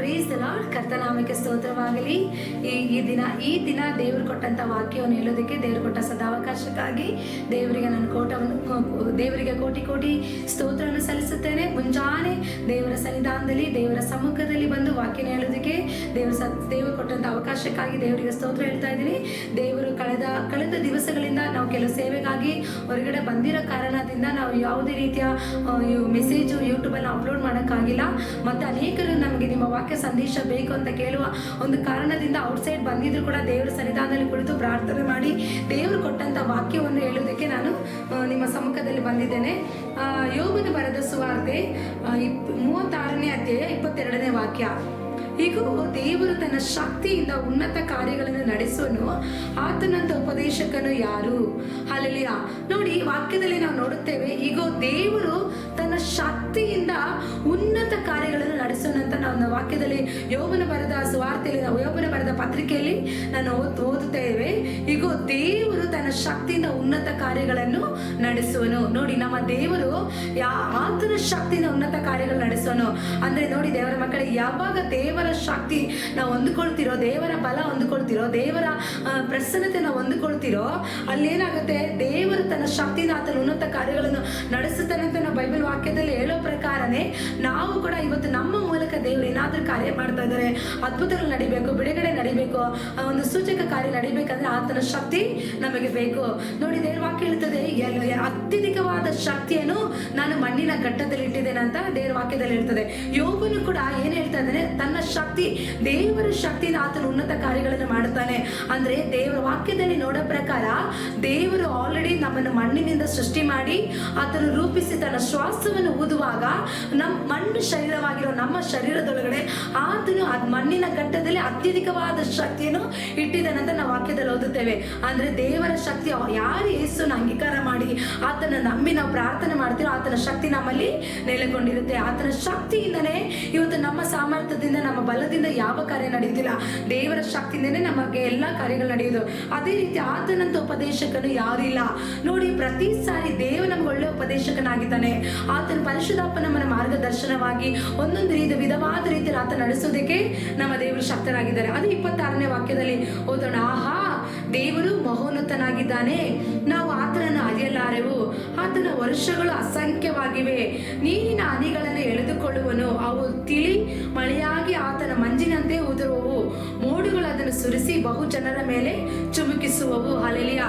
ಪ್ರೀಸ್ lord ಕರ್ತನಾಮಕ್ಕೆ ಸ್ತೋತ್ರವಾಗಲಿ. ಈ ದಿನ ಈ ದಿನ ದೇವರು ಕೊಟ್ಟಂತ ವಾಕ್ಯವನ್ನು ಹೇಳೋದಕ್ಕೆ ದೇವರು ಕೊಟ್ಟ ಸದಾವಕಾಶಕ್ಕಾಗಿ ದೇವರಿಗೆ ನಾನು ಕೋಟವನ್ನು ದೇವರಿಗೆ ಕೋಟಿ ಕೋಟಿ ಸ್ತೋತ್ರವನ್ನು ಸಲ್ಲಿಸುತ್ತೇನೆ. ಮುಂಜಾನೆ ದೇವರ ಸನ್ನಿಧಾನದಲ್ಲಿ, ದೇವರ ಸಮ್ಮುಖದಲ್ಲಿ ಬಂದು ವಾಕ್ಯನ ಹೇಳೋದಕ್ಕೆ ದೇವರ ಸ ದೇವರು ಕೊಟ್ಟಂತ ಅವಕಾಶಕ್ಕಾಗಿ ದೇವರಿಗೆ ಸ್ತೋತ್ರ ಹೇಳ್ತಾ ಇದ್ದೀನಿ. ದೇವರು ಕಳೆದ ಕಳೆದ ದಿವಸಗಳಿಂದ ನಾವು ಕೆಲವು ಸೇವೆಗಾಗಿ ಹೊರಗಡೆ ಬಂದಿರೋ ಕಾರಣದಿಂದ ನಾವು ಯಾವುದೇ ರೀತಿಯ ಮೆಸೇಜು, ಯೂಟ್ಯೂಬಲ್ಲಿ ಅಪ್ಲೋಡ್ ಮಾಡೋಕ್ಕಾಗಿಲ್ಲ. ಮತ್ತು ಅನೇಕರು ನಮಗೆ ನಿಮ್ಮ ವಾಕ್ಯ ಸಂದೇಶ ಬೇಕು ಅಂತ ಕೇಳುವ ಒಂದು ಕಾರಣದಿಂದ ಔಟ್ಸೈಡ್ ಬಂದಿದ್ರು ಕೂಡ ದೇವರ ಸನ್ನಿಧಾನದಲ್ಲಿ ಕುಳಿತು ಪ್ರಾರ್ಥನೆ ಮಾಡಿ ದೇವರು ಕೊಟ್ಟಂತ ವಾಕ್ಯವನ್ನು ಹೇಳೋದಕ್ಕೆ ನಾನು ನಿಮ್ಮ ಸಮ್ಮುಖದಲ್ಲಿ ಬಂದಿದ್ದೇನೆ. ಯೋಗದ ಬರದ ಸುವಾರ್ತೆ ಇಪ್, ಮೂವತ್ತಾರನೇ ಅಧ್ಯಾಯ ಇಪ್ಪತ್ತೆರಡನೇ ವಾಕ್ಯ. ಹೀಗೂ ದೇವರು ತನ್ನ ಶಕ್ತಿಯಿಂದ ಉನ್ನತ ಕಾರ್ಯಗಳನ್ನು ನಡೆಸುವನು. ಆತನಂತ ಉಪದೇಶಕನು ಯಾರು? ಅಲ್ಲಿಯ ನೋಡಿ ವಾಕ್ಯದಲ್ಲಿ ನಾವು ನೋಡುತ್ತೇವೆ ಈಗ ದೇವರು ತನ್ನ ಶಕ್ತಿಯಿಂದ ಉನ್ನತ ಕಾರ್ಯಗಳನ್ನು ನಾವು ವಾಕ್ಯದಲ್ಲಿ ಯೋಬನ ಬರೆದ ಸುವಾರ್ತೆಯಲ್ಲಿ ನಾವು ಯೋಬನ ಬರೆದ ಪತ್ರಿಕೆಯಲ್ಲಿ ನಾನು ಓದ್ ಓದುತ್ತೇವೆ ಈಗ ದೇವರು ತನ್ನ ಶಕ್ತಿಯಿಂದ ಉನ್ನತ ಕಾರ್ಯಗಳನ್ನು ನಡೆಸುವನು. ನೋಡಿ, ನಮ್ಮ ದೇವರು ಯಾ, ಆತನ ಶಕ್ತಿಯಿಂದ ಉನ್ನತ ಕಾರ್ಯಗಳು ನಡೆಸೋನು ಅಂದ್ರೆ ನೋಡಿ, ದೇವರ ಮಕ್ಕಳಿಗೆ ಯಾವಾಗ ದೇವರ ಶಕ್ತಿ ನಾವು ಹೊಂದ್ಕೊಳ್ತಿರೋ, ದೇವರ ಬಲ ಹೊಂದ್ಕೊಳ್ತಿರೋ, ದೇವರ ಪ್ರಸನ್ನತೆ ನಾವು ಹೊಂದ್ಕೊಳ್ತಿರೋ ಅಲ್ಲೇನಾಗುತ್ತೆ ದೇವರು ತನ್ನ ಶಕ್ತಿಯಿಂದ ಆತನ ಉನ್ನತ ಕಾರ್ಯಗಳನ್ನು ನಡೆಸುತ್ತಾನೆ ಅಂತ ನಾವು ಬೈಬಲ್ ವಾಕ್ಯದಲ್ಲಿ ಹೇಳೋ ಪ್ರಕಾರನೇ ನಾವು ಕೂಡ ಇವತ್ತು ನಮ್ಮ ಮೂಲಕ ದೇವರು ಏನಾದ್ರೂ ಕಾರ್ಯ ಮಾಡ್ತಾ ಇದ್ದಾರೆ. ಅದ್ಭುತಗಳು ನಡಿಬೇಕು, ಬಿಡುಗಡೆ ನಡಿಬೇಕು. ಆ ಒಂದು ಸೂಚಕ ಕಾರ್ಯ ನಡಿಬೇಕಂದ್ರೆ ಆತನ ಶಕ್ತಿ ನಮಗೆ ಬೇಕು. ನೋಡಿ, ದೇವ್ರ ವಾಕ್ಯ ಹೇಳ್ತದೆ ಅತ್ಯಧಿಕವಾದ ಶಕ್ತಿಯನ್ನು ನಾನು ಮಣ್ಣಿನ ಘಟ್ಟದಲ್ಲಿ ಇಟ್ಟಿದ್ದೇನೆ ಅಂತ ದೇವ್ರ ವಾಕ್ಯದಲ್ಲಿ ಹೇಳ್ತದೆ. ಯೋಗನು ಕೂಡ ಏನ್ ಹೇಳ್ತಾ ಇದ್ದಾನೆ, ತನ್ನ ಶಕ್ತಿ, ದೇವರ ಶಕ್ತಿಯಿಂದ ಆತನ ಉನ್ನತ ಕಾರ್ಯಗಳನ್ನು ಮಾಡುತ್ತಾನೆ. ಅಂದ್ರೆ ದೇವರ ವಾಕ್ಯದಲ್ಲಿ ನೋಡೋ ಪ್ರಕಾರ ದೇವರು ಆಲ್ರೆಡಿ ನಮ್ಮನ್ನು ಮಣ್ಣಿನಿಂದ ಸೃಷ್ಟಿ ಮಾಡಿ, ಆತನು ರೂಪಿಸಿ ತನ್ನ ಶ್ವಾಸವನ್ನು ಊದುವಾಗ ನಮ್ಮ ಮಣ್ಣು ಶರೀರವಾಗಿರೋ ನಮ್ಮ ಶರೀರದೊಳಗಡೆ ಆತನು ಅದ್ ಮಣ್ಣಿನ ಘಟ್ಟದಲ್ಲಿ ಅತ್ಯಧಿಕವಾದ ಶಕ್ತಿಯನ್ನು ಇಟ್ಟಿದ್ದಾನಂತ ನಾವು ವಾಕ್ಯದಲ್ಲಿ ಓದುತ್ತೇವೆ. ಅಂದ್ರೆ ದೇವರ ಶಕ್ತಿ, ಯಾರು ಯೇಸುನ ಅಂಗೀಕಾರ ಮಾಡಿ, ಆತನ ನಂಬಿ ನಾವು ಪ್ರಾರ್ಥನೆ ಮಾಡ್ತೀರೋ ಆತನ ಶಕ್ತಿ ನಮ್ಮಲ್ಲಿ ನೆಲೆಗೊಂಡಿರುತ್ತೆ. ಆತನ ಶಕ್ತಿಯಿಂದನೇ ಇವತ್ತು ನಮ್ಮ ಸಾಮರ್ಥ್ಯದಿಂದ, ನಮ್ಮ ಬಲದಿಂದ ಯಾವ ಕಾರ್ಯ ನಡೆಯುತ್ತಿಲ್ಲ. ದೇವರ ಶಕ್ತಿಯಿಂದನೇ ನಮಗೆ ಎಲ್ಲಾ ಕಾರ್ಯಗಳು ನಡೆಯೋದು ಅದೇ ರೀತಿ ಆತನಂತ ಉಪದೇಶಕನು ಯಾರಿಲ್ಲ ನೋಡಿ, ಪ್ರತಿ ಸಾರಿ ದೇವ ನಮ್ಗೆ ಒಳ್ಳೆ ಉಪದೇಶಕನಾಗಿದ್ದಾನೆ. ಆತನ ಪರಿಶುದ್ಧಾಪ ನಮ್ಮನ ಮಾರ್ಗದರ್ಶನವಾಗಿ ಒಂದೊಂದು ರೀತಿ ವಿಧವಾದ ರೀತಿಯಲ್ಲಿ ಆತ ನಡೆಸೋದಕ್ಕೆ ನಮ್ಮ ದೇವರು ಶಕ್ತರಾಗಿದ್ದಾರೆ ಅದು ಇಪ್ಪತ್ತಾರನೇ ವಾಕ್ಯದಲ್ಲಿ ಓದೋಣ. ಆಹಾ, ದೇವರು ಮಹೋನ್ನತನಾಗಿದ್ದಾನೆ. ನಾವು ಆತನನ್ನು ಅರಿಯಲಾರೆವು. ಆತನ ವರ್ಷಗಳು ಅಸಂಖ್ಯವಾಗಿವೆ. ನೀರಿನ ಹನಿಗಳನ್ನು ಎಳೆದುಕೊಳ್ಳುವನು. ಅವು ತಿಳಿ ಮಳೆಯಾಗಿ ಆತನ ಮಂಜಿನಂತೆ ಉದುರುವವು. ಮೋಡುಗಳು ಅದನ್ನು ಸುರಿಸಿ ಬಹು ಜನರ ಮೇಲೆ ಚುಮುಕಿಸುವವು. ಅಲೆಲಿಯ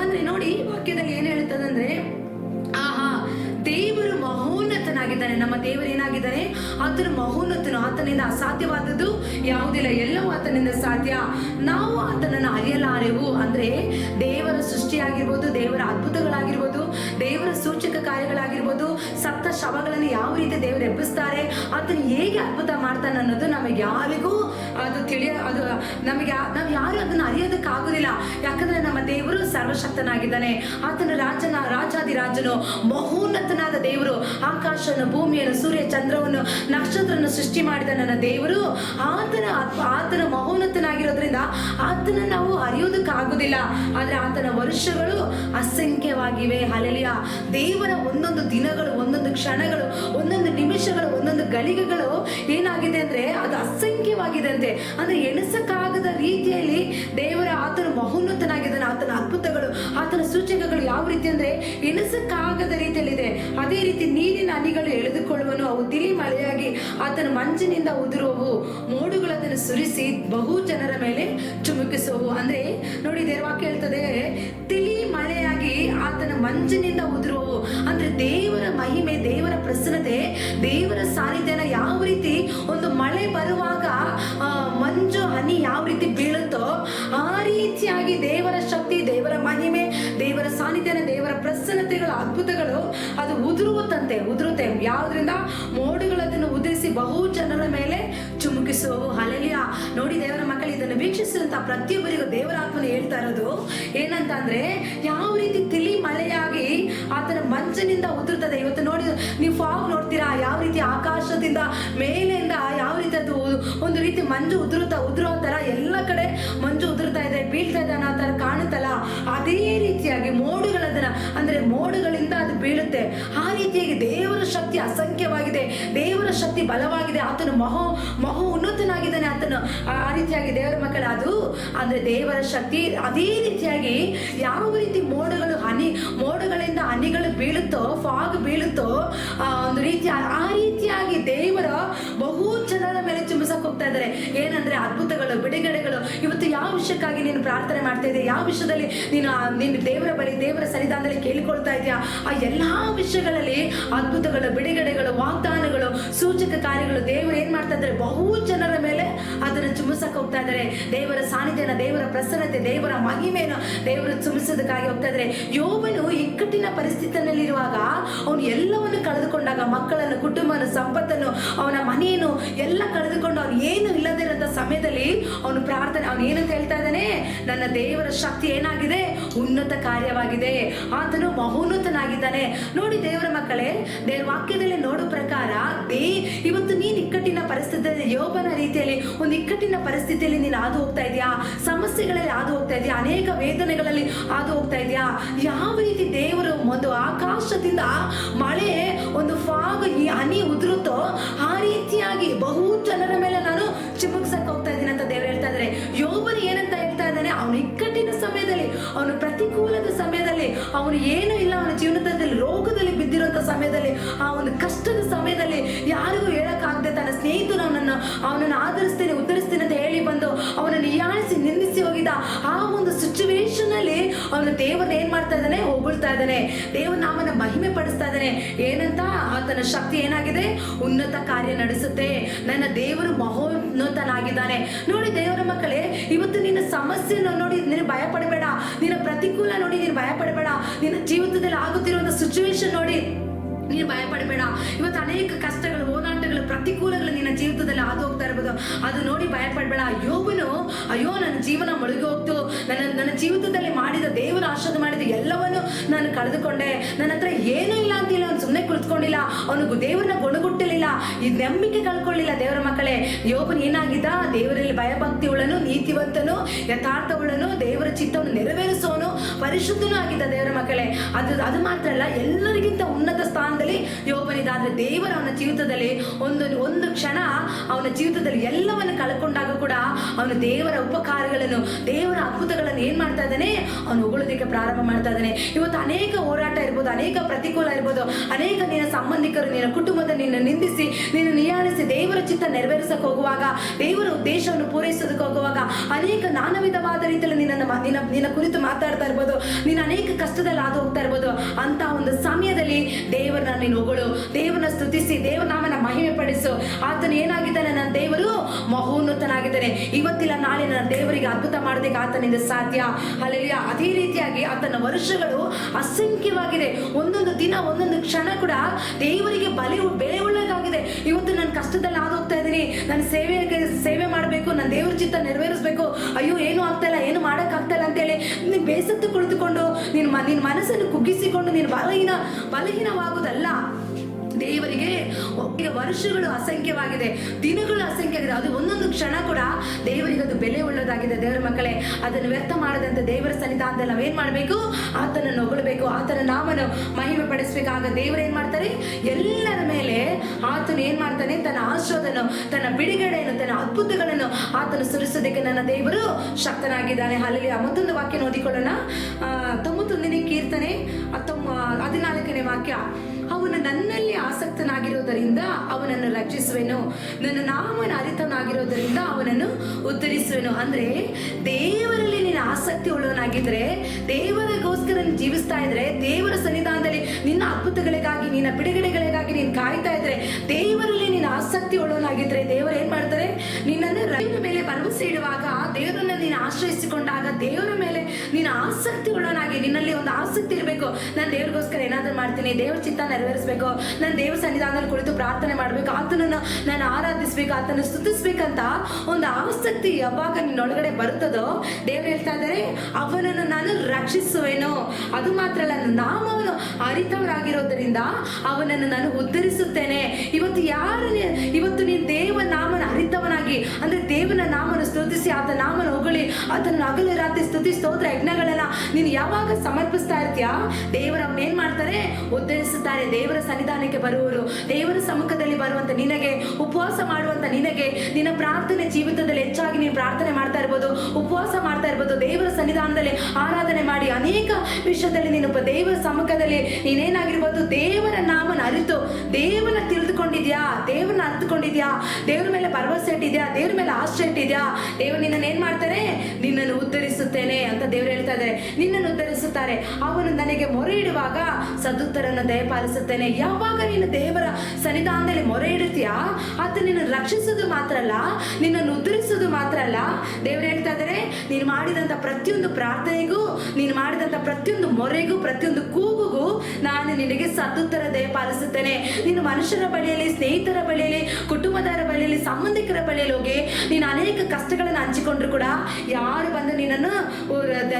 ಅಂದ್ರೆ ನೋಡಿ ಈ ವಾಕ್ಯದಲ್ಲಿ ಏನ್ ಹೇಳ್ತದಂದ್ರೆ ಮಹೋನ್ನತನಾಗಿದ್ದಾನೆ ನಮ್ಮ ದೇವರು ಏನಾಗಿದ್ದಾನೆ? ಆತನು ಮಹೋನ್ನತನು ಆತನಿಂದ ಅಸಾಧ್ಯವಾದದ್ದು ಯಾವುದಿಲ್ಲ. ಎಲ್ಲವೂ ಆತನಿಂದ ಸಾಧ್ಯ. ನಾವು ಆತನನ್ನು ಅರಿಯಲಾರೆವು ಅಂದ್ರೆ ದೇವರ ಸೃಷ್ಟಿಯಾಗಿರ್ಬೋದು, ದೇವರ ಅದ್ಭುತಗಳಾಗಿರ್ಬೋದು, ದೇವರ ಸೂಚಕ ಕಾರ್ಯಗಳಾಗಿರ್ಬೋದು ಸತ್ತ ಶವಗಳನ್ನು ಯಾವ ರೀತಿ ದೇವರು ಎಬ್ಬಿಸ್ತಾರೆ ಆತನ ಹೇಗೆ ಅದ್ಭುತ ಮಾಡ್ತಾನೆ ಅನ್ನೋದು ನಮಗೆ ಯಾರಿಗೂ ಅದು ತಿಳಿಯ, ಅದು ನಮಗೆ ನಾವು ಯಾರು ಅದನ್ನು ಅರಿಯೋದಕ್ಕಾಗೋದಿಲ್ಲ. ಯಾಕಂದ್ರೆ ನಮ್ಮ ದೇವರು ಸರ್ವಶಕ್ತನಾಗಿದ್ದಾನೆ. ಆತನ ರಾಜನ ರಾಜಾದಿರಾಜನು ಮಹೋನ್ನತನಾದ ದೇವರು. ಆಕಾಶವನ್ನು ಭೂಮಿಯನ್ನು, ಸೂರ್ಯ ಚಂದ್ರವನ್ನು, ನಕ್ಷತ್ರವನ್ನು ಸೃಷ್ಟಿ ಮಾಡಿದ ನನ್ನ ದೇವರು. ಆತನ ಆತನ ಮಹೋನ್ನತನಾಗಿರೋದ್ರಿಂದ ಆತನ ನಾವು ಅರಿಯೋದಕ್ಕಾಗುದಿಲ್ಲ ಆದ್ರೆ ಆತನ ವರ್ಷಗಳು ಅಸಂಖ್ಯವಾಗಿವೆ. ಅಲೆಲಿಯ ದೇವರ ಒಂದೊಂದು ದಿನಗಳು, ಒಂದೊಂದು ಕ್ಷಣಗಳು, ಒಂದೊಂದು ನಿಮಿಷಗಳು, ಒಂದೊಂದು ಗಳಿಗೆಗಳು ಏನಾಗಿದೆ ಅಂದ್ರೆ ಅದು ಅಸಂಖ್ಯವಾಗಿದೆ ಅಂತೆ. ಅಂದ್ರೆ ಎಣಿಸಕ್ಕಾಗದ ರೀತಿಯಲ್ಲಿ ದೇವರ ಆತನ ಮಹೋನ್ನತನಾಗಿದ್ದಾನೆ. ಆತನ ಅದ್ಭುತಗಳು, ಆತನ ಸೂಚಕಗಳು ಯಾವ ರೀತಿ ಅಂದ್ರೆ ಎಣಿಸಕ್ಕಾಗದ ರೀತಿಯಲ್ಲಿದೆ. ಅದೇ ರೀತಿ ನೀರಿನ ಹನಿಗಳು ಎಳೆದುಕೊಳ್ಳುವನು. ಅವು ತಿಳಿ ಮಳೆಯಾಗಿ ಆತನ ಮಂಜಿನಿಂದ ಉದುರುವವು. ಮೋಡುಗಳು ಅದನ್ನು ಸುರಿಸಿ ಬಹು ಜನರ ಮೇಲೆ ಚುಮುಕಿಸುವವು. ಅಂದ್ರೆ ನೋಡಿ ದೇವ ಕೇಳ್ತದೆ ತಿಳಿ ಮಳೆಯಾಗಿ ಆತನ ಮಂಜಿನಿಂದ ಉದುರುವವು. ಅಂದ್ರೆ ದೇವರ ಮಹಿಮೆ, ದೇವರ ಪ್ರಸನ್ನತೆ, ದೇವರ ಸಾನ್ನಿಧ್ಯನ ಯಾವ ರೀತಿ ಒಂದು ಮಳೆ ಬರುವಾಗ ಮಂಜು ಹನಿ ಯಾವ ರೀತಿ ಬೀಳುತ್ತೋ ಆ ರೀತಿಯಾಗಿ ದೇವರ ಶಕ್ತಿ, ದೇವರ ಮಹಿಮೆ, ದೇವರ ಸಾನ್ನಿಧ್ಯನ, ದೇವರ ಪ್ರಸನ್ನತೆಗಳ ಅದ್ಭುತಗಳು ಅದು ಉದುರುವುತ್ತಂತೆ ಉದುರುತ್ತೆ. ಯಾವುದ್ರಿಂದ? ಮೋಡುಗಳು ಅದನ್ನು ಉದುರಿಸಿ ಬಹು ಜನರ ಮೇಲೆ ಪ್ರತಿಯೊಬ್ಬರಿಗೂ ದೇವರ ಆತ್ಮನ ಹೇಳ್ತಾ ಇರೋದು. ಏನಂತ ಅಂದ್ರೆ ಯಾವ ರೀತಿ ತಿಳಿ ಮಳೆಯಾಗಿ ಆತನ ಮಂಜಿನಿಂದ ಉದುರ್ತದೆ. ಇವತ್ತು ನೋಡಿ, ನೀವು ಫಾಗ್ ನೋಡ್ತೀರಾ? ಯಾವ ರೀತಿ ಆಕಾಶದಿಂದ ಮೇಲೆಯಿಂದ ಯಾವ ರೀತಿ ಅದು ಒಂದು ರೀತಿ ಮಂಜು ಉದುರುತ್ತಾ, ಉದುರೋ ತರ ಎಲ್ಲ ಕಡೆ ಮಂಜು ಉದುರ್ತಾ ಇದೆ, ಬೀಳ್ತಾ ಇದೆ ಅನ್ನೋ ಥರ ಕಾಣುತ್ತಲ್ಲ? ಅದೇ ರೀತಿಯಾಗಿ ಮೋಡುಗಳದನ್ನ, ಅಂದ್ರೆ ಮೋಡುಗಳಿಂದ ಅದು ಬೀಳುತ್ತೆ. ಆ ರೀತಿಯಾಗಿ ದೇವರ ಶಕ್ತಿ ಅಸಂಖ್ಯವಾಗಿದೆ. ದೇವರ ಶಕ್ತಿ ಬಲವಾಗಿದೆ. ಆತನು ಮಹೋ ಮಹೋ ಉನ್ನತನಾಗಿದ್ದಾನೆ. ಆತನು ಆ ರೀತಿಯಾಗಿ ದೇವರ ಮಕ್ಕಳ ಅದು ಅಂದರೆ ದೇವರ ಶಕ್ತಿ ಅದೇ ರೀತಿಯಾಗಿ ಯಾವ ರೀತಿ ಮೋಡಗಳು ಹನಿ, ಮೋಡಗಳಿಂದ ಹನಿಗಳು ಬೀಳುತ್ತೋ ಫಾಗ್ ಬೀಳುತ್ತೋ, ಆ, ಒಂದು ರೀತಿ ಆ- ರೀತಿಯಾಗಿ ದೇವರ ಬಹು ಜನರ ಮೇಲೆ ಚುಂಬಿಸಕ್ ಹೋಗ್ತಾ ಇದ್ದಾರೆ. ಏನಂದ್ರೆ ಅದ್ಭುತಗಳು, ಬಿಡುಗಡೆಗಳು. ಇವತ್ತು ಯಾವ ವಿಷಯಕ್ಕಾಗಿ ನೀನು ಪ್ರಾರ್ಥನೆ ಮಾಡ್ತಾ ಇದೆಯಾ? ಯಾವ ವಿಷಯದಲ್ಲಿ ನೀನು ನಿನ್ನ ದೇವರ ಬಳಿ, ದೇವರ ಸನ್ನಿಧಾನದಲ್ಲಿ ಕೇಳಿಕೊಳ್ತಾ ಇದೆಯಾ? ಆ ಎಲ್ಲಾ ವಿಷಯಗಳಲ್ಲಿ ಅದ್ಭುತಗಳು, ಬಿಡುಗಡೆಗಳು, ವಾಗ್ದಾನಗಳು, ಸೂಚಕ ಕಾರ್ಯಗಳು ದೇವರು ಏನ್ ಮಾಡ್ತಾ ಇದ್ದಾರೆ? ಬಹು ಚುಮ್ಮಿಸಕ್ ಹೋಗ್ತಾ ಇದ್ದಾರೆ ದೇವರ ಸಾನ್ನಿಧ್ಯನ, ದೇವರ ಪ್ರಸನ್ನತೆ, ದೇವರ ಮಹಿಮೆಯನ್ನು ದೇವರು ಚುಮಿಸೋದಕ್ಕಾಗಿ ಹೋಗ್ತಾ ಇದ್ದಾರೆ ಯೋಬನು ಇಕ್ಕಟ್ಟಿನ ಪರಿಸ್ಥಿತಿಯಲ್ಲಿರುವಾಗ ಅವನು ಎಲ್ಲವನ್ನು ಕಳೆದುಕೊಂಡಾಗ ಮಕ್ಕಳನ್ನು ಕುಟುಂಬನ ಸಂಪತ್ತನ್ನು, ಅವನ ಮನೆಯನ್ನು ಎಲ್ಲ ಕಳೆದುಕೊಂಡು ಅವನು ಏನು ಇಲ್ಲದೇ ಇರೋಂಥ ಸಮಯದಲ್ಲಿ ಅವನು ಪ್ರಾರ್ಥನೆ, ಅವನು ಏನಂತ ಹೇಳ್ತಾ ಇದ್ದಾನೆ? ನನ್ನ ದೇವರ ಶಕ್ತಿ ಏನಾಗಿದೆ? ಉನ್ನತ ಕಾರ್ಯವಾಗಿದೆ. ಆತನು ಮಹೋನ್ನತನಾಗಿದ್ದಾನೆ. ನೋಡಿ ದೇವರ ಮಕ್ಕಳೇ, ದೇವರ ವಾಕ್ಯದಲ್ಲಿ ನೋಡೋ ಪ್ರಕಾರ ದೇ ಇವತ್ತು ನೀನು ಇಕ್ಕಟ್ಟಿನ ಪರಿಸ್ಥಿತಿಯಲ್ಲಿ, ಯೋಬನ ರೀತಿಯಲ್ಲಿ, ಒಂದು ಇಕ್ಕಟ್ಟಿನ ಪರಿಸ್ಥಿತಿಯಲ್ಲಿ ನೀನು ಹಾದು ಹೋಗ್ತಾ ಇದೆಯಾ? ಸಮಸ್ಯೆಗಳಲ್ಲಿ ಹಾದು ಹೋಗ್ತಾ ಇದೆಯಾ? ಅನೇಕ ವೇದನೆಗಳಲ್ಲಿ ಹಾದು ಹೋಗ್ತಾ ಇದೆಯಾ? ಯಾವ ರೀತಿ ದೇವರು ಒಂದು ಆಕಾಶದಿಂದ ಮಳೆ, ಒಂದು ಫಾಗ್ ಹನಿ ಉದುರುತ್ತೋ, ಆ ರೀತಿಯಾಗಿ ಬಹು ಜನರ ಮೇಲೆ ನಾನು ಚಿಮುಕ್ಸಕ್ ಅವನು ಪ್ರತಿಕೂಲದ ಸಮಯದಲ್ಲಿ, ಅವನು ಏನು ಇಲ್ಲ, ಅವನ ಜೀವನದಲ್ಲಿ, ರೋಗದಲ್ಲಿ ಬಿದ್ದಿರುವಂತ ಸಮಯದಲ್ಲಿ ಆ ಒಂದು ಕಷ್ಟದ ಸಮಯದಲ್ಲಿ ಯಾರಿಗೂ ಹೇಳಕ್ಕಾಗದೆ ತನ್ನ ಸ್ನೇಹಿತರು ಅವನನ್ನು ಅವನನ್ನು ಆಧರಿಸ್ತೇನೆ ಉತ್ತರಿಸ್ತೇನೆ ಅಂತ ಹೇಳಿ ಬಂದು ಅವನನ್ನು ಹೀಯಾಳಿಸಿ ನಿಂದಿಸಿ ಹೋಗಿದ್ದ ಆ ಒಂದು ಸಿಚುವೇಶನ್ ಅಲ್ಲಿ ಅವನು ದೇವನ ಏನ್ ಮಾಡ್ತಾ ಇದ್ದಾನೆ? ಹೊಗಳ್ತಾ ಇದ್ದಾನೆ. ದೇವ ನಾಮನ ಮಹಿಮೆ ಪಡಿಸ್ತಾ ಇದ್ದಾನೆ. ಏನಂತ? ಆತನ ಶಕ್ತಿ ಏನಾಗಿದೆ? ಉನ್ನತ ಕಾರ್ಯ ನಡೆಸುತ್ತೆ. ನನ್ನ ದೇವರು ಮಹೋನ್ನತನಾಗಿದ್ದಾನೆ. ನೋಡಿ ದೇವರ ಮಕ್ಕಳೇ, ಇವತ್ತು ನಿನ್ನ ಸಮಸ್ಯೆ ನೋಡಿ ನೀನು ಭಯ ಪಡಬೇಡ ನಿನ್ನ ಪ್ರತಿಕೂಲ ನೋಡಿ ನೀನು ಭಯ ಪಡಬೇಡ ನಿನ್ನ ಜೀವಿತದಲ್ಲಿ ಆಗುತ್ತಿರುವಂತ ಸಿಚುವೇಶನ್ ನೋಡಿ ನೀನು ಭಯ ಪಡಬೇಡ ಇವತ್ತು ಅನೇಕ ಕಷ್ಟಗಳು, ಹೋರಾಟಗಳು, ಪ್ರತಿಕೂಲಗಳು ನಿನ್ನ ಜೀವಿತದಲ್ಲಿ ಹಾದು ಹೋಗ್ತಾ ಇರ್ಬೋದು ಅದು ನೋಡಿ ಭಯ ಪಡಬೇಡ ಯೋಬನು ಅಯ್ಯೋ, ನನ್ನ ಜೀವನ ಮುಳುಗಿ ಹೋಗ್ತು. ನನ್ನ ನನ್ನ ಜೀವಿತದಲ್ಲಿ ಮಾಡಿದ ದೇವರ ಆಶೀರ್ವಾದ ಮಾಡಿದ ಎಲ್ಲವನ್ನು ನಾನು ಕಳೆದುಕೊಂಡೆ. ನನ್ನ ಹತ್ರ ಏನೂ ಇಲ್ಲ ಅಂತಿಲ್ಲ. ಅವನು ಸುಮ್ಮನೆ ಕುಳಿತುಕೊಂಡಿಲ್ಲ. ಅವನು ದೇವರನ್ನ ಗುಣಗುಟ್ಟಲಿಲ್ಲ ಈ ನಂಬಿಕೆ ಕಳ್ಕೊಳ್ಳಿಲ್ಲ ದೇವರ ಮಕ್ಕಳೇ. ಯೋಬನ್ ಏನಾಗಿದ್ದ? ದೇವರಲ್ಲಿ ಭಯಭಕ್ತಿ ಉಳ್ಳನು, ನೀತಿವಂತನು, ಯಥಾರ್ಥವುಳ್ಳನು, ದೇವರ ಚಿತ್ತವನ್ನು ನೆರವೇರಿಸೋನು ಪರಿಶುದ್ಧನೂ ಆಗಿದ್ದ ದೇವರ ಮಕ್ಕಳೇ. ಅದು ಅದು ಮಾತ್ರ ಅಲ್ಲ, ಎಲ್ಲರಿಗಿಂತ ಉನ್ನತ ಸ್ಥಾನದಲ್ಲಿ ಯೋಬನಿದ್ದಾದ್ರೆ ದೇವರ ಅವನ ಜೀವಿತದಲ್ಲಿ ಒಂದು ಒಂದು ಕ್ಷಣ ಅವನ ಜೀವಿತದಲ್ಲಿ ಎಲ್ಲವನ್ನು ಕಳ್ಕೊಂಡಾಗ ಕೂಡ ಅವನು ದೇವರ ಉಪಕಾರಗಳನ್ನು, ದೇವರ ಅದ್ಭುತಗಳನ್ನು ಏನ್ ಮಾಡ್ತಾ ಇದ್ದಾನೆ? ಅವನು ಹೊಗಳೋದಕ್ಕೆ ಪ್ರಾರಂಭ ಮಾಡ್ತಾ ಇದ್ದಾನೆ. ಇವತ್ತು ಅನೇಕ ಹೋರಾಟ ಇರ್ಬೋದು, ಅನೇಕ ಪ್ರತಿಕೂಲ ಇರ್ಬೋದು. ಅನೇಕ ನಿನ್ನ ಸಂಬಂಧಿಕರು ನಿನ್ನ ಕುಟುಂಬದ ನಿನ್ನ ನಿಂದಿಸಿ, ನಿನ್ನ ನಿಯಾಳಿಸಿ ದೇವರ ಚಿತ್ತ ನೆರವೇರಿಸಕ್ಕೆ ಹೋಗುವಾಗ, ದೇವರ ಉದ್ದೇಶವನ್ನು ಪೂರೈಸೋದಕ್ಕೆ ಹೋಗುವಾಗ ಅನೇಕ ನಾನಾ ವಿಧವಾದ ರೀತಿಯಲ್ಲಿ ನಿನ್ನ ನಿನ್ನ ನಿನ್ನ ಕುರಿತು ಮಾತಾಡ್ತಾ ಇರ್ಬೋದು. ನೀನು ಅನೇಕ ಕಷ್ಟದಲ್ಲಿ ಹಾದು ಹೋಗ್ತಾ ಇರ್ಬೋದು. ಅಂತ ಒಂದು ಸಮಯದಲ್ಲಿ ದೇವರನ್ನ ನೀನು ಹೊಗಳು ದೇವರನ್ನ ಸ್ತುತಿಸಿ ದೇವನಾಮನ ಮಹಿಮೆ ಪಡಿಸು ಆತನು ಏನಾಗಿದ್ದಾನೆ ನನ್ನ ದೇವರು ಮಹೋನ್ನತನಾಗಿದ್ದಾನೆ. ಇವತ್ತಿಲ್ಲ, ನಾಳೆ ನನ್ನ ದೇವರಿಗೆ ಅದ್ಭುತ ಮಾಡೋದಕ್ಕೆ ಆತನಿಂದ ಸಾಧ್ಯ. ಅಲ್ಲಿಯ ಅದೇ ರೀತಿಯಾಗಿ ಆತನ ವರ್ಷಗಳು ಅಸಂಖ್ಯವಾಗಿದೆ. ಒಂದೊಂದು ದಿನ, ಒಂದೊಂದು ಕ್ಷಣ ಕೂಡ ದೇವರಿಗೆ ಬಲಿ ಬೆಲೆ ಉಳ್ಳದಾಗಿದೆ. ಇವತ್ತು ನಾನು ಕಷ್ಟದಲ್ಲಿ ಆದ ಹೋಗ್ತಾ ಇದ್ದೀನಿ. ನಾನು ಸೇವೆಗೆ ಸೇವೆ ಮಾಡಬೇಕು, ನನ್ನ ದೇವರ ಚಿತ್ತ ನೆರವೇರಿಸಬೇಕು. ಅಯ್ಯೋ, ಏನು ಆಗ್ತಾ ಇಲ್ಲ ಏನು ಮಾಡಕ್ ಆಗ್ತಾ ಇಲ್ಲ ಅಂತೇಳಿ ನೀನು ಬೇಸತ್ತು ಕುಳಿತುಕೊಂಡು, ನಿನ್ನ ನಿನ್ನ ಮನಸ್ಸನ್ನು ಕುಗ್ಗಿಸಿಕೊಂಡು, ನೀನು ಬಲಹೀನ, ಬಲಹೀನವಾಗುವುದಲ್ಲ. ದೇವರಿಗೆ ವರ್ಷಗಳು ಅಸಂಖ್ಯವಾಗಿದೆ, ದಿನಗಳು ಅಸಂಖ್ಯವಾಗಿದೆ. ಅದು ಒಂದೊಂದು ಕ್ಷಣ ಕೂಡ ದೇವರಿಗೆ ಅದು ಬೆಲೆ ಉಳ್ಳದಾಗಿದೆ. ದೇವರ ಮಕ್ಕಳೇ, ಅದನ್ನು ವ್ಯರ್ಥ ಮಾಡದಂತ ದೇವರ ಸನ್ನಿಧಾನದಲ್ಲಿ ನಾವೇನ್ ಮಾಡಬೇಕು? ಆತನ ನೊಗಳಬೇಕು ಆತನ ನಾಮನ ಮಹಿಮೆ ಪಡಿಸ್ಬೇಕು ಆಗ ದೇವರು ಏನ್ ಮಾಡ್ತಾರೆ? ಎಲ್ಲರ ಮೇಲೆ ಆತನು ಏನ್ ಮಾಡ್ತಾನೆ? ತನ್ನ ಆಶ್ರದನು ತನ್ನ ಬಿಡುಗಡೆಯನ್ನು, ತನ್ನ ಅದ್ಭುತಗಳನ್ನು ಆತನು ಸುರಿಸೋದಕ್ಕೆ ನನ್ನ ದೇವರು ಶಕ್ತನಾಗಿದ್ದಾನೆ. ಅಲ್ಲಿ ಮತ್ತೊಂದು ವಾಕ್ಯ ಓದಿಕೊಳ್ಳೋಣ. ತೊಂಬತ್ತೊಂದನೇ ಕೀರ್ತನೆ, ಹತ್ತೊಂಬ, ಹದಿನಾಲ್ಕನೇ ವಾಕ್ಯ. ಅವನು ನನ್ನಲ್ಲಿ ಆಸಕ್ತನಾಗಿರೋದರಿಂದ ಅವನನ್ನು ರಕ್ಷಿಸುವೆನು. ನನ್ನ ನಾಮನ ಅರಿತನಾಗಿರೋದರಿಂದ ಅವನನ್ನು ಉತ್ತರಿಸುವೆನು. ಅಂದ್ರೆ ದೇವರಲ್ಲಿ ನೀನು ಆಸಕ್ತಿ ಉಳ್ಳವನಾಗಿದ್ರೆ, ದೇವರಿಗೋಸ್ಕರ ಜೀವಿಸ್ತಾ ಇದ್ರೆ, ದೇವರ ಸನ್ನಿಧಾನದಲ್ಲಿ ನಿನ್ನ ಅದ್ಭುತಗಳಿಗಾಗಿ, ನಿನ್ನ ಬಿಡುಗಡೆಗಳಿಗಾಗಿ ನೀನು ಕಾಯ್ತಾ ಇದ್ರೆ, ದೇವರಲ್ಲಿ ನೀನು ಆಸಕ್ತಿ ಉಳ್ಳವನಾಗಿದ್ರೆ ದೇವರು ಏನ್ ಮಾಡ್ತಾರೆ? ನಿನ್ನನ್ನು ರೈನ ಮೇಲೆ ಭರವಸೆ ಇಡುವಾಗ, ದೇವರನ್ನ ನೀನು ಆಶ್ರಯಿಸಿಕೊಂಡಾಗ ದೇವರ ಮೇಲೆ ನೀನು ಆಸಕ್ತಿ ಉಳ್ಳವನಾಗಿ, ನಿನ್ನಲ್ಲಿ ಒಂದು ಆಸಕ್ತಿ ಇರಬೇಕು. ನಾನು ದೇವ್ರಿಗೋಸ್ಕರ ಏನಾದರೂ ಮಾಡ್ತೀನಿ, ದೇವರ ಚಿತ್ತ ನೆರವೇರಿಸಬೇಕು, ನಾನು ದೇವರ ಸನ್ನಿಧಾನದಲ್ಲಿ ಕುಳಿತು ಪ್ರಾರ್ಥನೆ ಮಾಡಬೇಕು, ಆತನನ್ನು ನಾನು ಆರಾಧಿಸಬೇಕು ಆತನ ಸ್ತುತಿಸ್ಬೇಕಂತ ಒಂದು ಆಸಕ್ತಿ ಯಾವಾಗ ನಿನ್ನೊಳಗಡೆ ಬರುತ್ತದೋ, ದೇವ್ರು ಹೇಳ್ತಾ ಇದ್ದಾರೆ, ಅವನನ್ನು ನಾನು ರಕ್ಷಿಸುವೆನು. ಅದು ಮಾತ್ರ ಅಲ್ಲ ನಾಮವನ್ನು ಅರಿತವರಾಗಿರೋದ್ರಿಂದ ಅವನನ್ನು ನಾನು ಉದ್ಧರಿಸುತ್ತೇನೆ. ಇವತ್ತು ಯಾರು ಇವತ್ತು ನೀನು ದೇವ ನಾಮನ ಅರಿತವನಾಗಿ ಅದನ್ನು ಹಗಲು ರಾತ್ರಿ ಸ್ತುತಿ, ಸ್ತೋತ್ರ ಯಜ್ಞಗಳನ್ನ ನೀನು ಯಾವಾಗ ಸಮರ್ಪಿಸ್ತಾ ಇರ್ತೀಯಾ? ಅವ್ನು ಏನ್ ಮಾಡ್ತಾರೆ? ಉದ್ದೇಶಿಸುತ್ತಾರೆ ದೇವರ ಸನ್ನಿಧಾನಕ್ಕೆ ಬರುವವರು. ದೇವರ ಸಮ್ಮುಖದಲ್ಲಿ ಬರುವಂತ ನಿನಗೆ, ಉಪವಾಸ ಮಾಡುವಂತ ನಿನಗೆ, ನಿನ್ನ ಪ್ರಾರ್ಥನೆ ಜೀವಿತದಲ್ಲಿ ಹೆಚ್ಚಾಗಿ ನೀನು ಪ್ರಾರ್ಥನೆ ಮಾಡ್ತಾ ಇರ್ಬೋದು, ಉಪವಾಸ ಮಾಡ್ತಾ ಇರ್ಬೋದು, ದೇವರ ಸನ್ನಿಧಾನದಲ್ಲಿ ಆರಾಧನೆ ಮಾಡಿ ಅನೇಕ ವಿಷಯದಲ್ಲಿ ನೀನು ದೇವರ ಸಮ್ಮುಖದಲ್ಲಿ ನೀನೇನಾಗಿರ್ಬೋದು, ದೇವರ ನಾಮನ ಅರಿತು, ದೇವನ ತಿಳಿದುಕೊಂಡಿದ್ಯಾ? ದೇವರನ್ನ ಅರ್ಥಕೊಂಡಿದ್ಯಾ ದೇವರ ಮೇಲೆ ಭರವಸೆ ಇಟ್ಟಿದ್ಯಾ? ದೇವರ ಮೇಲೆ ಆಶ್ರಯ ಇಟ್ಟಿದ್ಯಾ? ದೇವರು ನಿನ್ನನ್ನು ಏನು ಮಾಡ್ತಾರೆ? ನಿನ್ನನ್ನು ಉದ್ಧರಿಸುತ್ತೇನೆ ಅಂತ ದೇವರು ಹೇಳ್ತಾ ಇದ್ದಾರೆ. ನಿನ್ನನ್ನು ಉದ್ಧರಿಸುತ್ತಾರೆ ಅವನು ನನಗೆ ಮೊರೆ ಇಡುವಾಗ ಸದುತ್ತರನ್ನು ದಯಪಾಲಿಸುತ್ತೇನೆ. ಯಾವಾಗ ನೀನು ದೇವರ ಸನ್ನಿಧಾನದಲ್ಲಿ ಮೊರೆ ಇಡುತ್ತೀಯಾ? ಅದು ನಿನ್ನನ್ನು ರಕ್ಷಿಸೋದು ಮಾತ್ರ ಅಲ್ಲ, ನಿನ್ನನ್ನು ಉದ್ಧರಿಸೋದು ಮಾತ್ರ ಅಲ್ಲ. ದೇವರು ಹೇಳ್ತಾ ಇದ್ದಾರೆ, ನೀನು ಮಾಡಿದಂಥ ಪ್ರತಿಯೊಂದು ಪ್ರಾರ್ಥನೆಗೂ, ನೀನು ಮಾಡಿದಂಥ ಪ್ರತಿಯೊಂದು ಮೊರೆಗೂ, ಪ್ರತಿಯೊಂದು ಕೂಗುಗೂ ನಾನು ನಿನಗೆ ಸದುತ್ತರ ದಯಪಾಲಿಸುತ್ತೇನೆ. ನೀನು ಮನುಷ್ಯರ ಬಳಿಯಲ್ಲಿ, ಸ್ನೇಹಿತರ ಬಳಿಯಲ್ಲಿ, ಕುಟುಂಬದವರ ಬಳಿಯಲ್ಲಿ, ಸಂಬಂಧಿಕರ ಬಳಿಯಲ್ಲಿ ಹೋಗಿ ನೀನು ಅನೇಕ ಕಷ್ಟಗಳನ್ನು ಹಂಚಿಕೊಂಡ್ರು ಕೂಡ ಯಾರು ಬಂದು ನಿನ್ನನ್ನು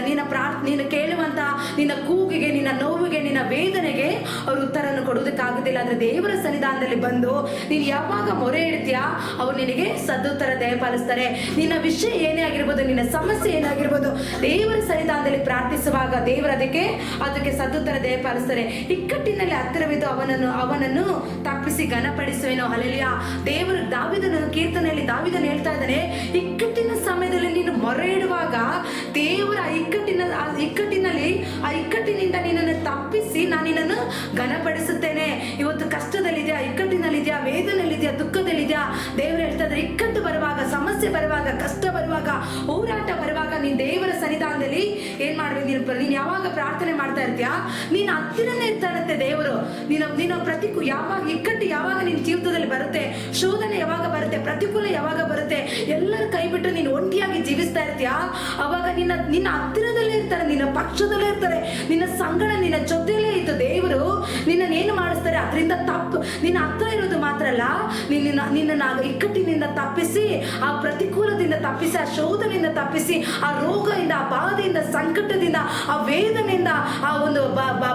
ನಿನ್ನ ದ- ನಿನ್ನ ಕೇಳುವಂತ, ನಿನ್ನ ಕೂಗಿಗೆ, ನಿನ್ನ ನೋವಿಗೆ, ನಿನ್ನ ವೇದನೆಗೆ ಅವರು ಉತ್ತರವನ್ನು ಕೊಡುವುದಕ್ಕಾಗುದಿಲ್ಲ. ಅಂದ್ರೆ ದೇವರ ಸನ್ನಿಧಾನದಲ್ಲಿ ಬಂದು ನೀನು ಯಾವಾಗ ಮೊರೆ ಇಡ್ತೀಯಾ, ಅವ್ರು ನಿನಗೆ ಸದುತ್ತರ ದಯಪಾಲಿಸ್ತಾರೆ. ನಿನ್ನ ವಿಷಯ ಏನೇ ಆಗಿರ್ಬೋದು, ನಿನ್ನ ಸಮಸ್ಯೆ ಏನಾಗಿರ್ಬೋದು ದೇವರ ಸನ್ನಿಧಾನದಲ್ಲಿ ಪ್ರಾರ್ಥಿಸುವಾಗ ದೇವರ ಅದಕ್ಕೆ ಅದಕ್ಕೆ ಸದುತ್ತರ ದಯಪಾಲಿಸ್ತಾರೆ. ಇಕ್ಕಟ್ಟಿನಲ್ಲಿ ಹತ್ತಿರವಿದ್ದು ಅವನನ್ನು ಅವನನ್ನು ತಪ್ಪಿಸಿ ಘನಪಡಿಸುವೆನೋ. ಅಲಲಿಯ ದೇವರು ದಾವಿದನು ಕೀರ್ತನೆಯಲ್ಲಿ ದಾವಿದನು ಹೇಳ್ತಾ ಇದ್ದಾನೆ ಇಕ್ಕಟ್ಟಿನ ಸಮಯದಲ್ಲಿ ನೀನು ಮೊರೆ ಇಡುವಾಗ ದೇವರ ಇಕ್ಕಟ್ಟಿನ ಇಕ್ಕಟ್ಟಿನಲ್ಲಿ ಆ ಇಕ್ಕಟ್ಟಿನಿಂದ ನಿನ್ನನ್ನು ತಪ್ಪಿಸಿ ನಾನು ನಿನ್ನನ್ನು ಘನಪಡಿಸುತ್ತೇನೆ. ಇವತ್ತು ಕಷ್ಟದಲ್ಲಿದೆಯಾ, ಇಕ್ಕಟ್ಟಿನಲ್ಲಿದೆಯಾ ವೇದನೆಯಲ್ಲಿದೆಯಾ ದುಃಖದಲ್ಲಿದೆಯಾ? ದೇವರು ಹೇಳ್ತಾ ಇದ್ದಾರೆ, ಇಕ್ಕಟ್ಟು ಕಷ್ಟ ಬರುವಾಗ, ಹೋರಾಟ ಬರುವಾಗ ನೀನು ದೇವರ ಸನ್ನಿಧಾನದಲ್ಲಿ ಏನ್ ಮಾಡ್ಬೇಕು? ನೀನು ನೀನು ಯಾವಾಗ ಪ್ರಾರ್ಥನೆ ಮಾಡ್ತಾ ಇರ್ತೀಯ? ನೀನು ಹತ್ತಿರನೇ ಇರ್ತಾನಂತೆ ದೇವರು. ನಿನ್ನ ನಿನ್ನ ಪ್ರತಿಕೂ ಯಾವಾಗ, ಇಕ್ಕಟ್ಟು ಯಾವಾಗ ನಿನ್ನ ಜೀವಿತದಲ್ಲಿ ಬರುತ್ತೆ? ಶೋಧನೆ ಯಾವಾಗ ಬರುತ್ತೆ? ಪ್ರತಿಕೂಲ ಯಾವಾಗ ಬರುತ್ತೆ? ಎಲ್ಲರ ಕೈ ಬಿಟ್ಟು ನೀನು ಒಂಟಿಯಾಗಿ ಜೀವಿಸ್ತಾ ಇರ್ತೀಯಾ? ಅವಾಗ ನಿನ್ನ ನಿನ್ನ ಹತ್ತಿರದಲ್ಲೇ ಇರ್ತಾರೆ, ನಿನ್ನ ಪಕ್ಷದಲ್ಲೇ ಇರ್ತಾರೆ, ನಿನ್ನ ಸಂಗಡ, ನಿನ್ನ ಜೊತೆಯಲ್ಲೇ ಇತ್ತು ದೇವರು ನಿನ್ನನ್ನು ಏನು ಮಾಡಿಸ್ತಾರೆ? ಅದರಿಂದ ತಪ್ಪು. ನಿನ್ನ ಹತ್ರ ಇರೋದು ಮಾತ್ರ ಅಲ್ಲ, ನಿನ್ನ ನಿನ್ನ ಇಕ್ಕಟ್ಟಿನಿಂದ ತಪ್ಪಿಸಿ, ಆ ಪ್ರತಿಕೂಲದಿಂದ ತಪ್ಪಿಸಿ ಶೋಧನೆಯಿಂದ ತಪ್ಪಿಸಿ, ಆ ರೋಗದಿಂದ, ಆ ಬಾಧೆಯಿಂದ, ಸಂಕಟದಿಂದ, ಆ ವೇದನೆಯಿಂದ, ಆ ಒಂದು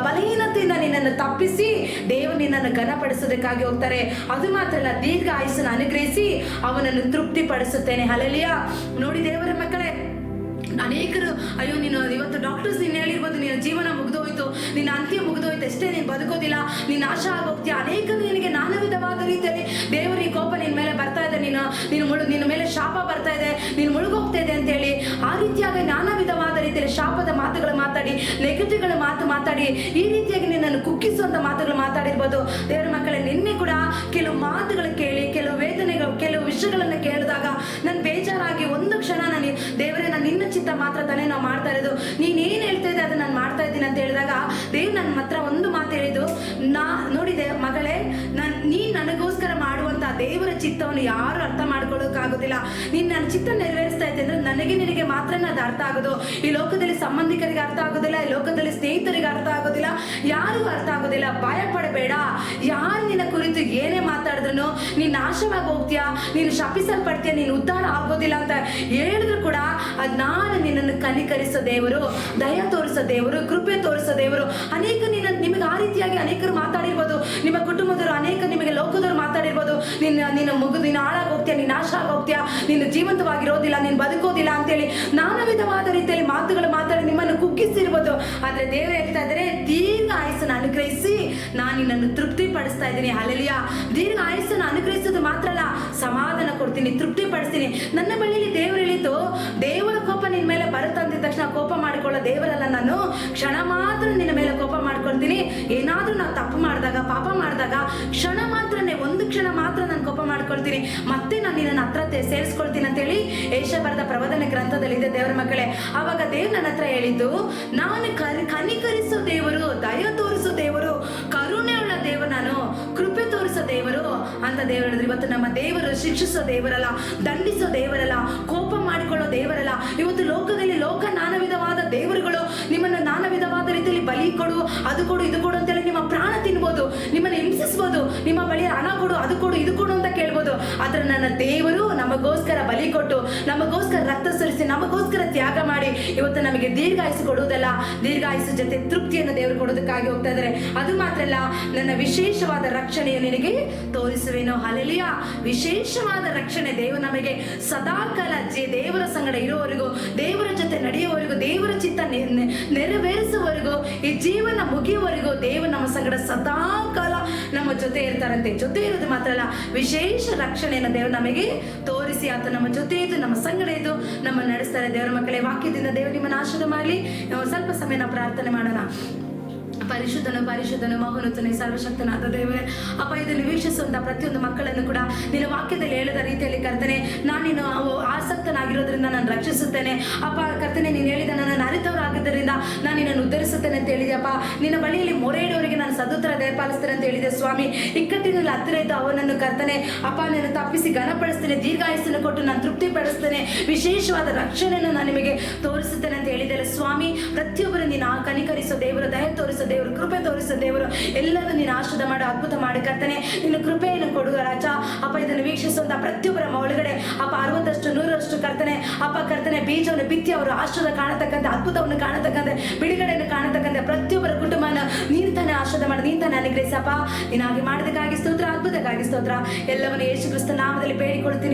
ಬಲಹೀನತೆಯಿಂದ ನಿನ್ನನ್ನು ತಪ್ಪಿಸಿ ದೇವರು ನಿನ್ನನ್ನು ಘನಪಡಿಸೋದಕ್ಕಾಗಿ ಹೋಗ್ತಾರೆ. ಅದು ಮಾತ್ರ ಅಲ್ಲ, ದೀರ್ಘ ಆಯುಸ್ಸನ್ನು ಅನುಗ್ರಹಿಸಿ ಅವನನ್ನು ತೃಪ್ತಿಪಡಿಸುತ್ತೇನೆ. ಹಲಲಿಯ ನೋಡಿ ದೇವರ ಮಕ್ಕಳೇ, ಅನೇಕರು, ಅಯ್ಯೋ ನೀನು ಇವತ್ತು ಡಾಕ್ಟರ್ಸ್ ನೀನು ಹೇಳಿರ್ಬೋದು, ನೀನು ಜೀವನ ಮುಗಿದೋಯ್ತು ನಿನ್ನ ಅಂತ್ಯ ಮುಗಿದೋಯ್ತು ಅಷ್ಟೇ, ನೀನು ಬದುಕೋದಿಲ್ಲ. ನೀನು ನಾಶ ಆಗೋಗ್ತೀಯ ಅನೇಕ ನಿನಗೆ ನಾನಾ ವಿಧವಾದ ರೀತಿಯಲ್ಲಿ ದೇವರ ಈ ಕೋಪ ನಿನ್ನ ಮೇಲೆ ಬರ್ತಾ ಇದೆ, ನೀನು ನೀನು ಮುಳು, ನಿನ್ನ ಮೇಲೆ ಶಾಪ ಬರ್ತಾ ಇದೆ, ನೀನು ಮುಳುಗೋಗ್ತಾ ಇದೆ ಅಂತೇಳಿ ಆ ರೀತಿಯಾಗಿ ನಾನಾ ವಿಧವಾದ ರೀತಿಯಲ್ಲಿ ಶಾಪದ ಮಾತುಗಳು ಮಾತಾಡಿ, ನೆಗೆಟಿವ್ಗಳ ಮಾತು ಮಾತಾಡಿ, ಈ ರೀತಿಯಾಗಿ ನಿನ್ನನ್ನು ಕುಕ್ಕಿಸುವಂತ ಮಾತುಗಳು ಮಾತಾಡಿರ್ಬೋದು. ದೇವರ ಮಕ್ಕಳೇ, ನಿನ್ನೆ ಕೂಡ ಕೆಲವು ಮಾತುಗಳು ಕೇಳಿ, ಕೆಲವು ವೇದನೆಗಳು, ಕೆಲವು ವಿಷಯಗಳನ್ನು ಕೇಳಿದಾಗ ನಾನು ಬೇಜಾರಾಗಿ ಒಂದು ಕ್ಷಣ ನಾನು ದೇವರೇ, ನಾನು ನಿನ್ನ ಚಿತ್ತ ಮಾತ್ರ ತಾನೇ ನಾವು ಮಾಡ್ತಾ ಇರೋದು. ನೀನ್ ಏನ್ ಹೇಳ್ತಾ ಇದ್ದೆ, ಅದನ್ನ ನಾನು ಮಾಡ್ತಾ ಇದ್ದೀನಿ ಅಂತ ಹೇಳಿದಾಗ ದೇವ್ ನನ್ನ ಹತ್ರ ಒಂದು ಮಾತು ಹೇಳಿದ್ದು, ನಾ, ನೋಡಿದೆ ಮಗಳೇ, ನನ್, ನೀನ್ ನನಗೋಸ್ಕರ ಮಾಡುವಂತ ದೇವರ ಚಿತ್ತವನ್ನು ಯಾರು ಅರ್ಥ ಮಾಡ್ಕೊಳ್ಳೋಕ್ಕಾಗೋದಿಲ್ಲ. ನೀನ್ ನನ್ನ ಚಿತ್ತ ನೆರವೇರಿಸ್ತಾ ಇದ್ದೆ ಅಂದ್ರೆ ನನಗೆ ನಿನಗೆ ಮಾತ್ರ ಅದು ಅರ್ಥ ಆಗೋದು. ಈ ಲೋಕದಲ್ಲಿ ಸಂಬಂಧಿಕರಿಗೆ ಅರ್ಥ ಆಗೋದಿಲ್ಲ, ಈ ಲೋಕದಲ್ಲಿ ಸ್ನೇಹಿತರಿಗೆ ಅರ್ಥ ಆಗೋದಿಲ್ಲ ಯಾರಿಗೂ ಅರ್ಥ ಆಗೋದಿಲ್ಲ. ಭಯ ಪಡಬೇಡ. ಯಾರು ನಿನ್ನ ಕುರಿತು ಏನೇ ಮಾತಾಡಿದ್ರು ನೀನ್ ನಾಶವಾಗಿ ಹೋಗ್ತೀಯಾ? ನೀನು ಶಪಿಸಲ್ಪಡ್ತೀಯ? ನೀನು ಉದ್ಧಾರ ಆಗೋದಿಲ್ಲ ಅಂತ ಹೇಳಿದ್ರು ಕೂಡ ಅದ್ ನಾನು ನಿನ್ನನ್ನು ಕನಿಕರಿಸೋ ದೇವರು, ದಯ ತೋರಿಸೋ ದೇವರು, ಕೃಪೆ ತೋರಿಸೋ ದೇವರು. ಅನೇಕ ನಿನ್ನ, ನಿಮಗೆ ಆ ರೀತಿಯಾಗಿ ಅನೇಕರು ಮಾತಾಡಿರ್ಬೋದು. ನಿಮ್ಮ ಕುಟುಂಬದವರು ಅನೇಕ ನಿಮಗೆ ಲೋಕದವರು ಮಾತಾಡಿರ್ಬೋದು. ನಿನ್ನ ನಿನ್ನ ಮಗು, ನೀನು ಹಾಳಾಗಿ ಹೋಗ್ತೀಯ? ನೀನು ನಾಶ ಆಗೋಗ್ತೀಯ ನೀನು ಜೀವಂತವಾಗಿರೋದಿಲ್ಲ, ನೀನು ಬದುಕೋದಿಲ್ಲ. ಅಂತೇಳಿ ನಾನಾ ವಿಧವಾದ ರೀತಿಯಲ್ಲಿ ಮಾತುಗಳು ಮಾತಾಡಿ ನಿಮ್ಮನ್ನು ಕುಗ್ಗಿಸಿರ್ಬೋದು ಆದ್ರೆ ದೇವರು ಹೇಳ್ತಾ ಇದ್ದಾರೆ ದೀರ್ಘ ಆಯಸ್ಸನ್ನು ಅನುಗ್ರಹಿಸಿ ನಾನು ನಿನ್ನನ್ನು ತೃಪ್ತಿ ಪಡಿಸ್ತಾ ಇದ್ದೀನಿ. ಅಲೆಲಿಯ ದೀರ್ಘ ಆಯಸ್ಸನ್ನು ಅನುಗ್ರಹಿಸೋದು ಮಾತ್ರ ಅಲ್ಲ, ಸಮಾಧಾನ ಕೊಡ್ತೀನಿ ತೃಪ್ತಿ ಪಡಿಸ್ತೀನಿ ನನ್ನ ಬಳಿಯಲ್ಲಿ ದೇವರು ಹೇಳಿದ್ದು, ದೇವರ ಕೋಪ ನಿನ್ನ ಮೇಲೆ ಬರುತ್ತಂದ ತಕ್ಷಣ ಕೋಪ ಮಾಡಿಕೊಳ್ಳೋ ದೇವರಲ್ಲ ನಾನು. ಕ್ಷಣ ಮಾತ್ರ ನಿನ್ನ ಮೇಲೆ ಕೋಪ ಮಾಡ್ಕೊಳ್ತೀನಿ. ಏನಾದ್ರೂ ನಾವು ತಪ್ಪು ಮಾಡಿದಾಗ, ಪಾಪ ಮಾಡಿದಾಗ, ಕ್ಷಣ ಮಾತ್ರನೇ, ಒಂದು ಕ್ಷಣ ಮಾತ್ರ ನಾನು ಕೋಪ ಮಾಡ್ಕೊಳ್ತೀನಿ. ಮತ್ತೆ ನಾನು ನಿನ್ನ ಹತ್ರ ಸೇರಿಸ್ಕೊಳ್ತೀನಿ ಅಂತೇಳಿ ಬರದ ಬರೆದ ಪ್ರವದನೆ ಗ್ರಂಥದಲ್ಲಿ ಇದೆ ದೇವರ ಮಕ್ಕಳೇ. ಅವಾಗ ದೇವ್ ನನ್ನ ಹತ್ರ ಹೇಳಿದ್ದು, ನಾನು ಕರಿ, ಕನಿಕರಿಸೋ ದೇವರು, ದಯ ತೋರಿಸೋ ದೇವರು, ಕರುಣೆ ಉಳ್ಳ ದೇವರು ನಾನು, ಕೃಪೆ ತೋರಿಸೋ ದೇವರು ಅಂತ ದೇವರು ಹೇಳಿದ್ರು. ಇವತ್ತು ನಮ್ಮ ದೇವರು ಶಿಕ್ಷಿಸೋ ದೇವರಲ್ಲ, ದಂಡಿಸೋ ದೇವರಲ್ಲ, ಕೋಪ ಮಾಡಿಕೊಳ್ಳೋ ದೇವರಲ್ಲ. ಇವತ್ತು ಲೋಕದಲ್ಲಿ ಲೋಕ ನಾನಾ ವಿಧವಾದ ದೇವರುಗಳು ನಿಮ್ಮನ್ನು ನಾನಾ ವಿಧವಾದ ರೀತಿಯಲ್ಲಿ ಬಲಿ ಕೊಡು, ಅದು ಕೊಡು, ಇದು ಕೊಡು ಅಂತೇಳಿ ನಿಮ್ಮ ಪ್ರಾಣ ತಿನ್ಬೋದು, ನಿಮ್ಮನ್ನು ಹಿಂಸಿಸ್ಬೋದು, ನಿಮ್ಮ ಬಳಿ ಹಣ ಕೊಡು, ಅದು ಕೊಡು, ಇದು ಕೊಡು ಅಂತ ಕೇಳ್ಬೋದು. ಆದ್ರೆ ನನ್ನ ದೇವರು ನಮಗೋಸ್ಕರ ನಮಗೋಸ್ಕರ ರಕ್ತ ಸುರಿಸಿ, ನಮಗೋಸ್ಕರ ತ್ಯಾಗ ಮಾಡಿ ಇವತ್ತು ನಮಗೆ ದೀರ್ಘಾಯಸ್ಸು ಕೊಡುವುದಲ್ಲ ದೀರ್ಘಾಯಸ್ಸು ಜೊತೆ ತೃಪ್ತಿಯನ್ನು ದೇವರು ಕೊಡೋದಕ್ಕಾಗಿ ಹೋಗ್ತಾ ಇದ್ದಾರೆ. ಅದು ಮಾತ್ರ ಅಲ್ಲ ನನ್ನ ವಿಶೇಷವಾದ ರಕ್ಷಣೆಯು ನಿನಗೆ ತೋರಿಸುವೇನೋ. ಹಲಲಿಯ ವಿಶೇಷವಾದ ರಕ್ಷಣೆ ದೇವರು ನಮಗೆ ಸದಾಕಾಲ ಜೆ ದೇವರ ಸಂಗಡ ಇರುವವರೆಗೂ, ದೇವರ ಜೊತೆ ನಡೆಯುವವರೆಗೂ, ದೇವರ ಚಿತ್ತ ನೆರವೇರಿಸುವವರೆಗೂ, ಈ ಜೀವನ ಮುಗಿಯುವವರೆಗೂ ದೇವರು ನಮ್ಮ ಸಂಗಡ ಸದಾಕಾಲ ನಮ್ಮ ಜೊತೆ ಇರ್ತಾರಂತೆ. ಜೊತೆ ಇರೋದು ಮಾತ್ರ ಅಲ್ಲ ವಿಶೇಷ ರಕ್ಷಣೆಯನ್ನು ದೇವರು ನಮಗೆ ತೋರಿಸಿ ಆತ ನಮ್ಮ ಜೊತೆ ಇದ್ದು, ನಮ್ಮ ಸಂಗಡ ಇದ್ದು, ನಮ್ಮ ನಡೆಸ್ತಾರೆ ದೇವರ ಮಕ್ಕಳೇ, ವಾಕ್ಯದಿಂದ ದೇವರು ನಿಮ್ಮನ್ನು ಆಶೀರ್ವಾದ ಮಾಡಲಿ. ಸ್ವಲ್ಪ ಸಮಯ ನಾವು ಪ್ರಾರ್ಥನೆ ಮಾಡೋಣ. ಪರಿಶುದ್ಧನು ಪರಿಶುದ್ಧನು ಮಹೋನ್ನತನೇ ಸರ್ವಶಕ್ತನಾದ ದೇವರೇ. ಅಪ್ಪ ಇದನ್ನು ವೀಕ್ಷಿಸುವಂತ ಪ್ರತಿಯೊಂದು ಮಕ್ಕಳನ್ನು ಕೂಡ ನಿನ್ನ ವಾಕ್ಯದಲ್ಲಿ ಹೇಳದ ರೀತಿಯಲ್ಲಿ ಕರ್ತನೆ ನಾನು ನೀನು ಅವು ಆಸಕ್ತನಾಗಿರೋದ್ರಿಂದ ನಾನು ರಕ್ಷಿಸುತ್ತೇನೆ. ಅಪ್ಪ, ಕರ್ತನೆ, ನೀನು ಹೇಳಿದ ನನ್ನ ಅರಿತವರಾಗಿದ್ದರಿಂದ ನಾನು ನಿನ್ನನ್ನು ಉದ್ಧರಿಸುತ್ತೇನೆ ಅಂತ ಹೇಳಿದೆಯಪ್ಪ ನಿನ್ನ ಬಳಿಯಲ್ಲಿ ಮೊರೆ ಇಡೋರಿಗೆ ನಾನು ಸದುತ್ತರ ದಯಪಾಲಿಸ್ತೇನೆ ಅಂತ ಹೇಳಿದೆ, ಸ್ವಾಮಿ. ಇಕ್ಕಟ್ಟಿನಲ್ಲಿ ಹತ್ತಿರ ಇದ್ದು ಅವನನ್ನು ಕರ್ತನೆ, ಅಪ್ಪ ನಾನು ತಪ್ಪಿಸಿ ಘನಪಡಿಸ್ತೇನೆ, ದೀರ್ಘಾಯಸ್ಸನ್ನು ಕೊಟ್ಟು ನಾನು ತೃಪ್ತಿಪಡಿಸ್ತೇನೆ. ವಿಶೇಷವಾದ ರಕ್ಷಣೆಯನ್ನು ನಾನು ನಿಮಗೆ ತೋರಿಸುತ್ತೇನೆ ಅಂತ ಹೇಳಿದರೆ ಸ್ವಾಮಿ. ಪ್ರತಿಯೊಬ್ಬರು ನೀನು ಕನಿಕರಿಸೋ ದೇವರ, ದಯ ತೋರಿಸೋ ದೇವರು ಕೃಪೆ ತೋರಿಸು ದೇವರು. ಎಲ್ಲರೂ ನೀನು ಆಶ್ರದ ಮಾಡಿ, ಅದ್ಭುತ ಮಾಡಿ ಕರ್ತನೆ. ನಿನ್ನ ಕೃಪೆಯನ್ನು ಕೊಡುವ ರಾಜ. ಅಪ್ಪ, ಇದನ್ನು ವೀಕ್ಷಿಸುವಂತ ಪ್ರತಿಯೊಬ್ಬರ ಒಳಗಡೆ, ಅಪ್ಪ ಅರವತ್ತಷ್ಟು ನೂರಷ್ಟು ಕರ್ತನೆ. ಅಪ್ಪ, ಕರ್ತನೆ, ಬೀಜವನ್ನು ಬಿತ್ತಿ ಅವರು ಆಶ್ರದ ಕಾಣತಕ್ಕಂಥ ಅದ್ಭುತವನ್ನು ಕಾಣತಕ್ಕಂಥ ಬಿಡುಗಡೆಯನ್ನು ಕಾಣತಕ್ಕಂಥ ಪ್ರತಿಯೊಬ್ಬರ ಕುಟುಂಬನ ನೀನು ತಾನೇ ಆಶ್ರದ ಮಾಡಿ, ನೀನು ತಾನೇ ಅನುಗ್ರಹಿಸಪ್ಪ ನೀನು ಮಾಡೋದಕ್ಕಾಗಿ ಸ್ತೋತ್ರ, ಅದ್ಭುತಕ್ಕಾಗಿ ಸ್ತೋತ್ರ. ಎಲ್ಲವನ್ನು ಯೇಸು ಕ್ರಿಸ್ತ ನಾಮದಲ್ಲಿ ಬೇಡಿಕೊಳ್ತೀನಿ